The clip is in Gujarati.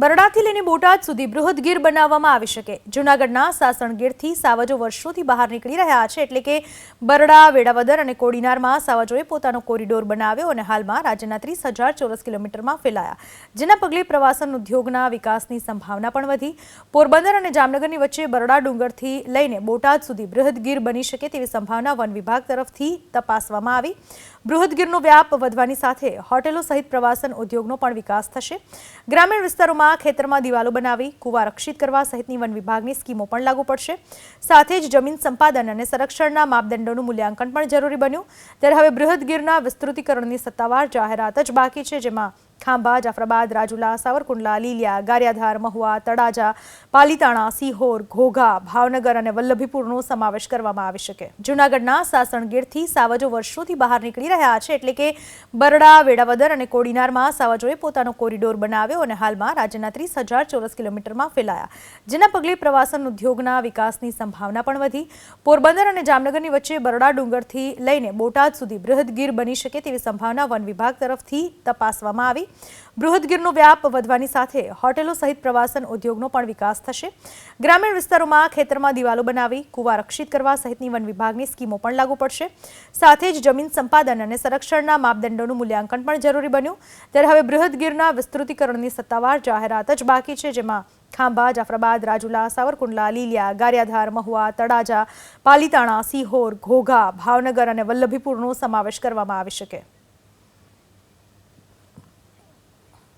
બરડાથી લઈને બોટાદ સુધી બૃહદ ગીર બનાવવામાં આવી શકે. જૂનાગઢના સાસણગીરથી સાવજો વર્ષોથી બહાર નીકળી રહ્યા છે એટલે કે બરડા, વેડાવદર અને કોડીનારમાં સાવજોએ પોતાનો કોરિડોર બનાવ્યો અને હાલમાં રાજ્યના ત્રીસ હજાર ચોરસ કિલોમીટરમાં ફેલાયા. જેના પગલે પ્રવાસન ઉદ્યોગના વિકાસની સંભાવના પણ વધી. પોરબંદર અને જામનગરની વચ્ચે બરડા ડુંગરથી લઈને બોટાદ સુધી બૃહદ ગીર બની શકે તેવી સંભાવના વન વિભાગ તરફથી તપાસવામાં આવી. બૃહદ ગીરનો વ્યાપ વધવાની સાથે હોટેલો સહિત પ્રવાસન ઉદ્યોગનો પણ વિકાસ થશે. ગ્રામીણ વિસ્તારોમાં ખેતરમાં દિવાલો બનાવી, કુવા રક્ષિત કરવા સહિતની વન વિભાગની સ્કીમો પણ લાગુ પડશે. સાથે જ જમીન સંપાદન અને સંરક્ષણના માપદંડોનું મૂલ્યાંકન પણ જરૂરી બન્યું. ત્યારે હવે બૃહદગીરના વિસ્તૃતિકરણની સત્તાવાર જાહેરાત જ બાકી છે, જેમાં ખાંભા, જાફરાબાદ, રાજુલા, સાવરકુંડલા, લીલિયા, ગારિયાધાર, મહુવા, તળાજા, પાલીતાણા, સિહોર, ઘોઘા, ભાવનગર અને વલ્લભીપુરનો સમાવેશ કરવામાં આવી શકે. જૂનાગઢના સાસણગીરથી સાવજો વર્ષોથી બહાર નીકળી રહ્યા છે એટલે કે બરડા, વેડાવદર અને કોડીનારમાં સાવજોએ પોતાનો કોરિડોર બનાવ્યો અને હાલમાં રાજ્યના ત્રીસ હજાર ચોરસ કિલોમીટરમાં ફેલાયા. જેના પગલે પ્રવાસન ઉદ્યોગના વિકાસની સંભાવના પણ વધી. પોરબંદર અને જામનગરની વચ્ચે બરડા ડુંગરથી લઈને બોટાદ સુધી બૃહદગીર બની શકે તેવી સંભાવના વન વિભાગ તરફથી તપાસવામાં આવી. બૃહદ ગીરનો વ્યાપ વધવાની સાથે હોટેલો સહિત પ્રવાસન ઉદ્યોગનો પણ વિકાસ થશે. ગ્રામીણ વિસ્તારોમાં ખેતરમાં દિવાલો બનાવી, કુવા રક્ષિત કરવા સહિતની વન વિભાગની સ્કીમો પણ લાગુ પડશે. સાથે જ જમીન સંપાદન અને સંરક્ષણના માપદંડોનું મૂલ્યાંકન પણ જરૂરી બન્યું. ત્યારે હવે બૃહદ ગીરના વિસ્તૃતિકરણની સત્તાવાર જાહેરાત જ બાકી છે, જેમાં ખાંભા, જાફરાબાદ, રાજુલા, સાવરકુંડલા, લીલિયા, ગારિયાધાર, મહુવા, તળાજા, પાલીતાણા, સિહોર, ઘોઘા, ભાવનગર અને વલ્લભીપુરનો સમાવેશ કરવામાં આવી શકે.